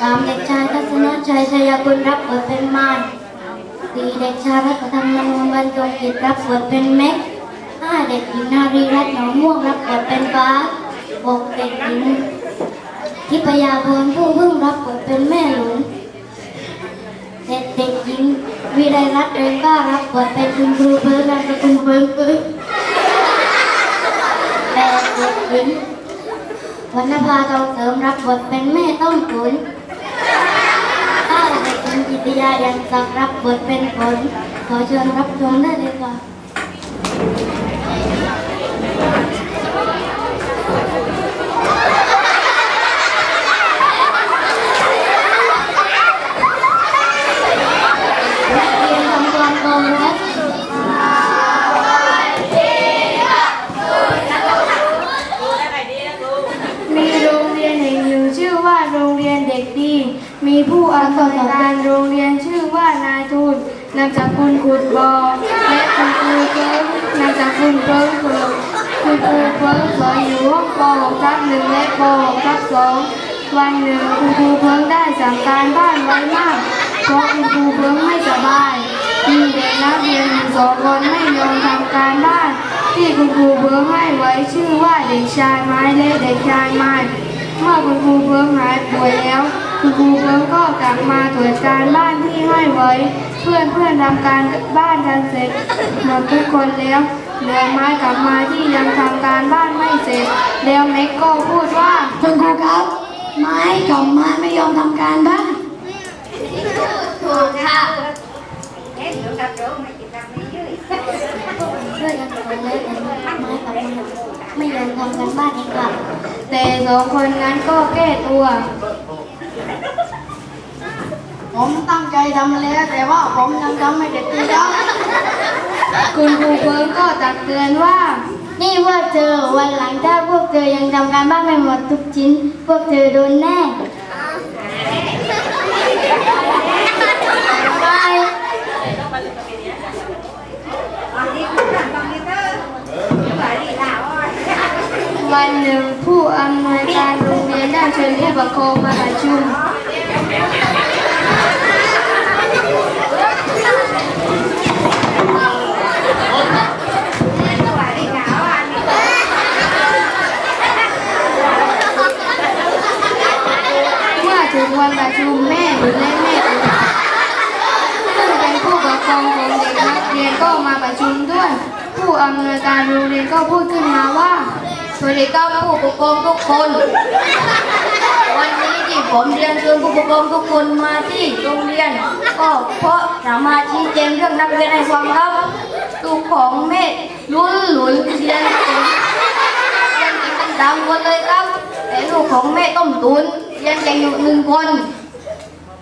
สามเด็กชายทัศนชัยชัยกุลรับบทเป็นมารสี่เด็กชายรัตธรรมนูนบรรจงกิจรับบทเป็นแม็กห้าเด็กหญิงนารีรัตน์หนองม่วงรับบทเป็นฟ้าหกเด็กหญิงทิพยาพรผู้พึ่งรับบทเป็นแม่หลวงเด็กเด็กหญิงวิไลรัตน์เริงก้ารับบทเป็นคุณครูเพิร์นามสกุลเพิร์นเพิร์นแปดเด็กหญิงวรรณภาทองเสริมรับบทเป็นแม่ต้นขุนข้าเด็กหญิงจิ ตยายันสักรับบทเป็นฝนขอเชิญรับชมได้เลยค่ะ นักเรียนทำความเคารพ มีโรงเรียนแห่งหนึ่งชื่อว่าโรงเรียนเด็กดี มีผู้อำนวยการโรงเรียนชื่อว่านายทุนนามจากคุณขุดบอและคุณครูเกิ้งนามจากคุณเกิ้งเพิ่งคุณครูเพิ่งสอนอยู่ห้องป .6 ทับหนึ่งและป .6 ทับสองวันหนึ่งคุณครูเพิ่งได้สั่งการบ้านไว้มากเพราะคุณครูเพิ่งไม่สบายมีเด็กนักเรียนสองคนไม่ยอมทำการบ้าน ที่คุณครูเพิ่งให้ไว้ชื่อว่าเด็กชายไม้และเด็กชายไม้เมื่อคุณครูเพิ่งหายป่วยแล้ว คุณครูเพิ่งก็กลับมาตรวจการบ้านที่ให้ไว้ เพื่อนเพื่อนๆทำการบ้านกันเสร็จหมดทุกคนแล้วเหลือไม้กลับมาที่ยังทำการบ้านไม่เสร็จแล้วเม็กก็พูดว่าคุณครูครับ ไม้กับไม้ไม่ยอมทำการบ้านถูกค่ะช่วยกันสอนเลยแต่ไม้กับมือไม่ยอมทำกันบ้านเองค่ะแต่สองคนนั้นก็แก้ตัว ผมตั้งใจทำแล้ว แต่ว่าผมยังทำไม่เสร็จทีเดียวคุณครูเพิ่งก็ตักเตือนว่า นี่พวกเธอวันหลังถ้าพวกเธอยังทำการบ้านไม่หมดทุกชิ้น พวกเธอโดนแน่ไปวันหนึ่งผู้อำนวยการโรงเรียนได้เชิญผู้ปกครองมาประชุม ถึงวันประชุมแม่หรือและแม่หรือซึ่งเป็นผู้ปกครองของเด็กนักเรียนก็มาประชุมด้วย ผู้อำนวยการโรงเรียนก็พูดขึ้นมาว่าสวัสดีครับผู้ปกครองทุกคน ผมเรียนเชิญผู้ปกครองทุกคนมาที่โรงเรียน ก็เพราะสามารถชี้แจงเรื่องนักเรียนให้ฟังครับลูกของเมฆลุ้นหลุนเรียนเก่งเรียนเก่งกันสามคนเลยครับแต่ลูกของแม่ต้มตุนเรียนเก่งอยู่หนึ่งคน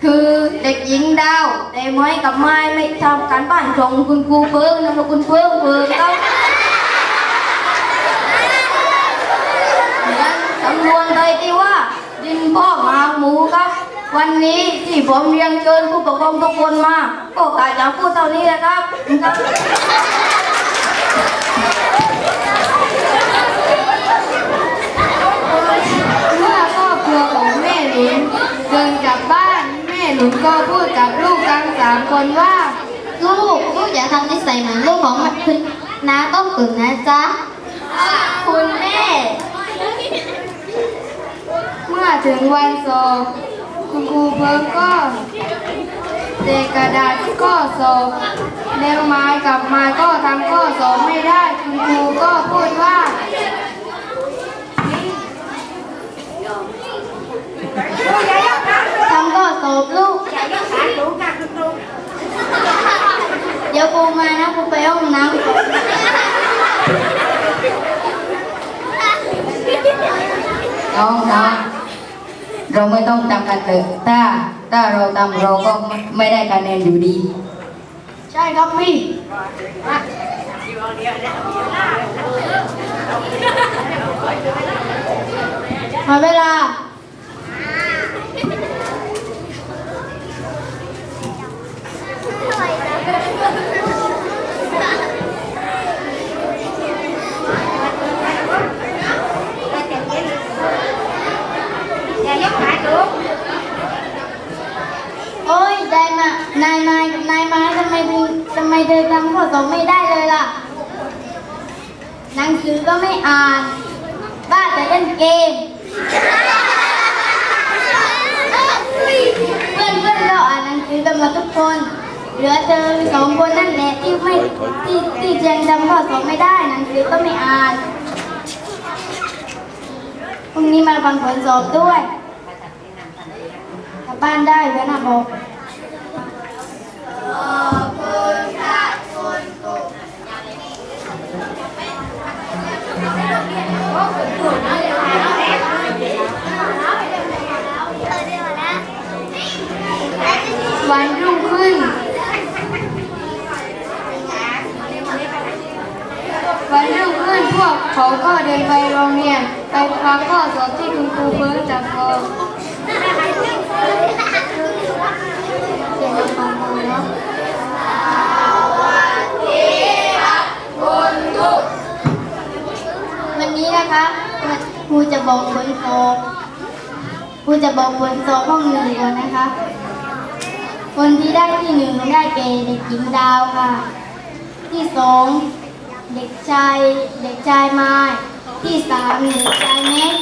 คือเด็กหญิงดาวแต่ไม้กับไม้ไม่ทำการบ้านของคุณครูเพิ่งนะคุณเพิ่งเพิ่งครับ เหมือนสำนวนเลยที่ว่า ดินพ่อกหางหมูครับ วันนี้ที่ผมเรียนเชิญผู้ปกครองทุกคนมา ก็กาจะพูดเท่านี้แหละครับครับเมื่อครอบครัวของแม่หลุนเดินกลับบ้านแม่หลุนก็พูดกับลูกทั้งสามคนว่า ลูกลูกอย่าทำนิสัยเหมือนลูกของคุณน้าต้มตุ๋นนะจ๊ะคุณแม่ เมื่อถึงวันสอบ คุณครูเพิ่งก็เด็กกระดาษข้อสอบแล้วไม้กับไม้ก็ทำข้อสอบไม่ได้ คุณครูก็พูดว่าทำก็สอบลูกเดี๋ยวครูมานะครูไปห้องน้ำก่อนน้องน้อง เราไม่ต้องทำกันเถอะถ้าถ้าเราทำเราก็ไม่ได้คะแนนอยู่ดี ใช่ครับพี่มาเวลา เธอจำข้อสอบไม่ได้เลยล่ะ หนังสือก็ไม่อ่าน บ้าแต่เล่นเกม เพื่อนเพื่อนๆเราอ่านหนังสือกันหมาทุกคน เหลือเธอสองคนนั่นแหละที่ไม่ที่ที่ยังจำข้อสอบไม่ได้ หนังสือก็ไม่อ่านพรุ่งนี้มาฟังผลสอบด้วยกลับบ้านได้เพื่อนนะบอก กเขาก็เดินไปโรงเรียน ไปฟังข้อสอบที่คุณครูเบิร์ตจับกองเดี๋ยวเราฟังกันเนาะวันนี้นะคะครูจะบอกผลสอบครูจะบอกผลสอบห้องหนึ่งก่อนนะคะ คนที่ได้ที่หนึ่งได้แก่เด็กหญิงดาวค่ะ ที่สอง เด็กชายเด็กชายไม้ที่สามเด็กชายแม็ก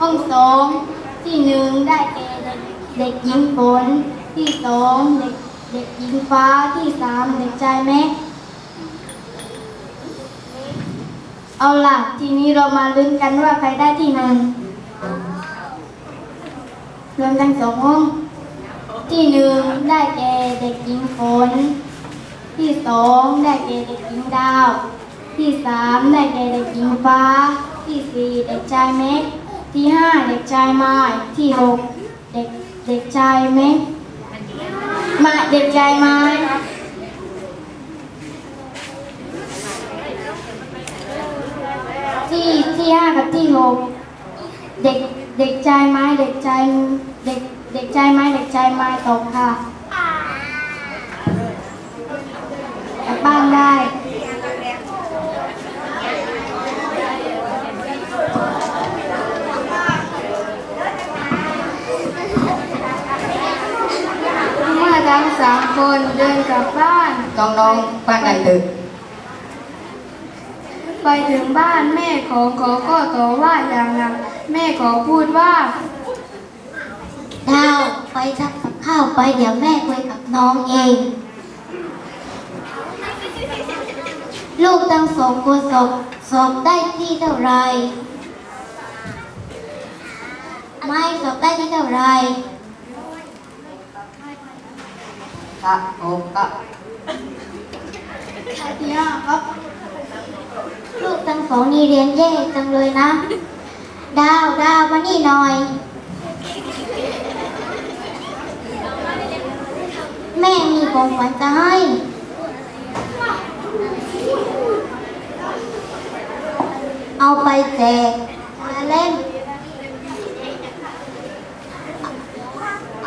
ห้องสองที่หนึ่งได้แก่เด็กหญิงฝนที่สองเด็กเด็กหญิงฟ้าที่สามเด็กชายแม็กเอาล่ะทีนี้เรามาลุ้นกันว่าใครได้ที่หนึ่งรวมทั้งสองห้องที่หนึ่งได้แก่เด็กหญิงฝน ที่สองได้แก่เด็กหญิงดาว ที่สามได้แก่เด็กหญิงฟ้า ที่สี่เด็กชายเม็ก ที่ห้าเด็กชายไม้ที่หกเด็กเด็กชายเม็กมาเด็กชายไม้ที่ที่ห้ากับที่หกเด็กเด็กชายไม้เด็กชายเด็กเด็กชายไม้เด็กชายไม้ตกค่ะ กลั บบ้านได้ เมื่อทั้งสามคนเดินกลับบ้าน น้องๆบ้านกันตึกไปถึงบ้านแม่ของเขาก็ต่อว่าอย่างหนักแม่ขอพูดว่า ดาวไปทำกับข้าวไปเดี๋ยวแม่คุยกับน้องเอง ลูกทั้งสองคนสอบสอบได้ที่เท่าไหรไม่สอบได้ที่เท่าไหรครับผมก็ที่ห้าครับ ลูกทั้งสองนี่เรียนแย่จังเลยนะ ดาวดาวมานี่หน่อย แม่มีของขวัญจะให้ เอาไปแจกมาเล่น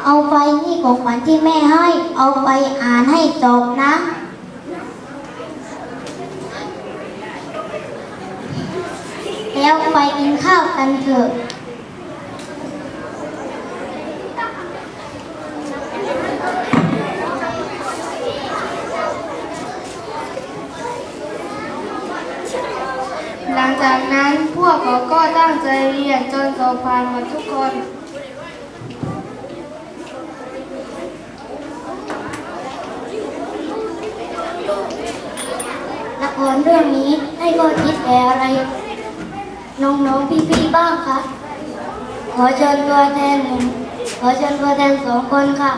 เอาไปนี่ของขวัญที่แม่ให้ เอาไปอ่านให้จบนะ แล้วไปกินข้าวกันเถอะ หลังจากนั้นพวกเขาก็ตั้งใจ เรียนจนสอบผ่านหมดทุกคนละครเรื่องนี้ให้ข้อคิดแก่อะไร น้องๆพี่ๆบ้างคะขอเชิญตัวแทนหนึ่งขอเชิญตัวแทนสองคนค่ะ